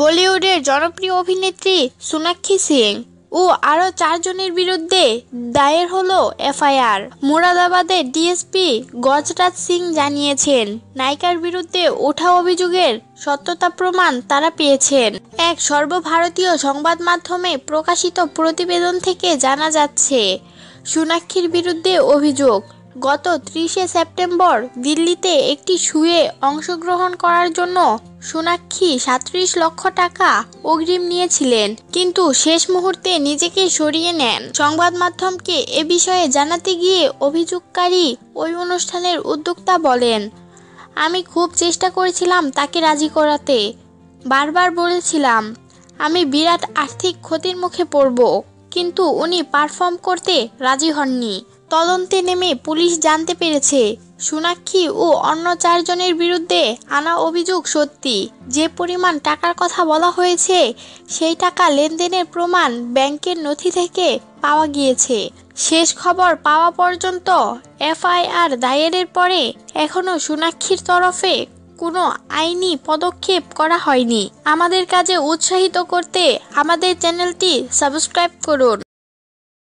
বলিউডের জনপ্রিয় অভিনেত্রী সোনাক্ষী সিং ও আরও চারজনের বিরুদ্ধে দায়ের হল এফআইআর। মুরাদাবাদের ডিএসপি গজরাজ সিং জানিয়েছেন, নায়িকার বিরুদ্ধে ওঠা অভিযোগের সত্যতা প্রমাণ তারা পেয়েছেন। এক সর্বভারতীয় সংবাদ মাধ্যমে প্রকাশিত প্রতিবেদন থেকে জানা যাচ্ছে, সোনাক্ষীর বিরুদ্ধে অভিযোগ গত ত্রিশে সেপ্টেম্বর দিল্লিতে একটি শুয়ে অংশগ্রহণ করার জন্য সোনাক্ষী সাত্রিশ লক্ষ টাকা অগ্রিম নিয়েছিলেন। কিন্তু শেষ মুহূর্তে নিজেকে সরিয়ে নেন। সংবাদ মাধ্যমকে এ বিষয়ে জানাতে গিয়ে অভিযোগকারী ওই অনুষ্ঠানের উদ্যোক্তা বলেন, আমি খুব চেষ্টা করেছিলাম তাকে রাজি করাতে। বারবার বলেছিলাম, আমি বিরাট আর্থিক ক্ষতির মুখে পড়ব। কিন্তু উনি পারফর্ম করতে রাজি হননি। তদন্তে নেমে পুলিশ জানতে পেরেছে, সোনাক্ষী ও অন্য চারজনের বিরুদ্ধে আনা অভিযোগ সত্যি। যে পরিমাণ টাকার কথা বলা হয়েছে, সেই টাকা লেনদেনের প্রমাণ ব্যাংকের নথি থেকে পাওয়া গিয়েছে। শেষ খবর পাওয়া পর্যন্ত এফআইআর দায়েরের পরে এখনও সোনাক্ষীর তরফে কোনো আইনি পদক্ষেপ করা হয়নি। আমাদের কাজে উৎসাহিত করতে আমাদের চ্যানেলটি সাবস্ক্রাইব করুন।